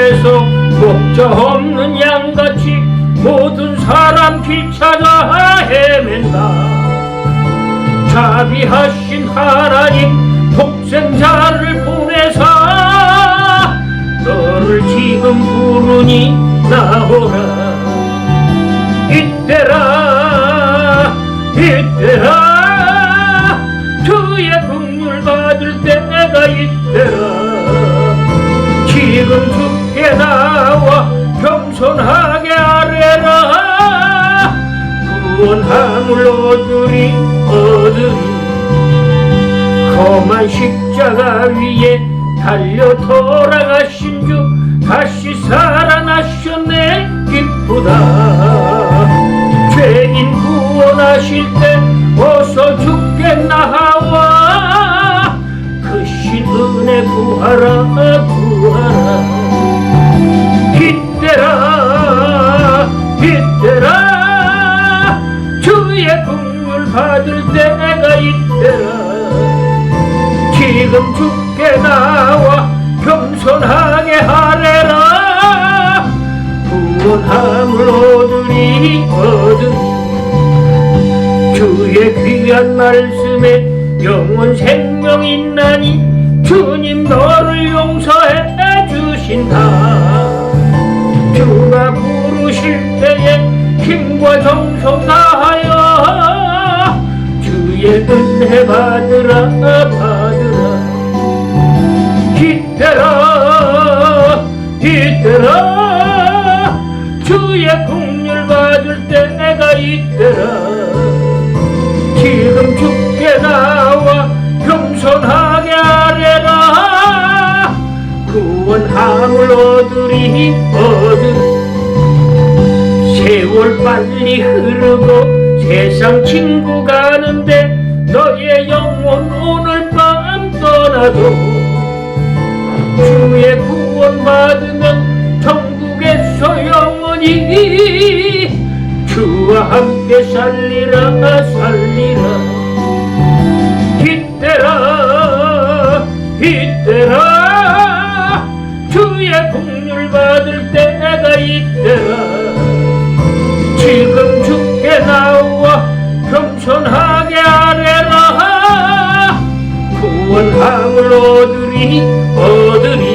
길에서 목자 없는 양같이 모든 사람 귀찮아 헤맨다. 자비하신 하나님 독생자를 보내사 너를 지금 부르니 나오라. 이때라 이때라. 주의 국물 받을 때가 이때라. 나와 겸손하게 아뢰라. 구원함을 얻으리 얻으리 험한 십자가 위에 달려 돌아가신 주 다시 살아나셨네. 기쁘다 죄인 구원하실 때 어서 죽게 나와. 그신 은혜 구하라 구하라 받을 때가 이때라. 지금 죽게 나와 겸손하게 하래라. 구원함을 얻으리 얻으리 주의 귀한 말씀에 영원 생명 있나니 주님 너를 용서해 주신다. 주가 부르실 때에 힘과 정성 다하여 주의 은혜 받으라. 이때라 이때라. 주의 국률 받을 때가 이때라. 지금 죽게 나와 겸손하게 아뢰라. 구원함을 얻으리 얻으리. 세월 빨리 흐르고 세상 친구 가는데 너의 영혼 오늘 밤 떠나도 주의 구원 받으면 천국에서 영원히 주와 함께 살리라 살리라. 이때라 이때라. 주의 공률 받을 때가 이때라. 지금 죽게 나와 겸손하게 oduri oduri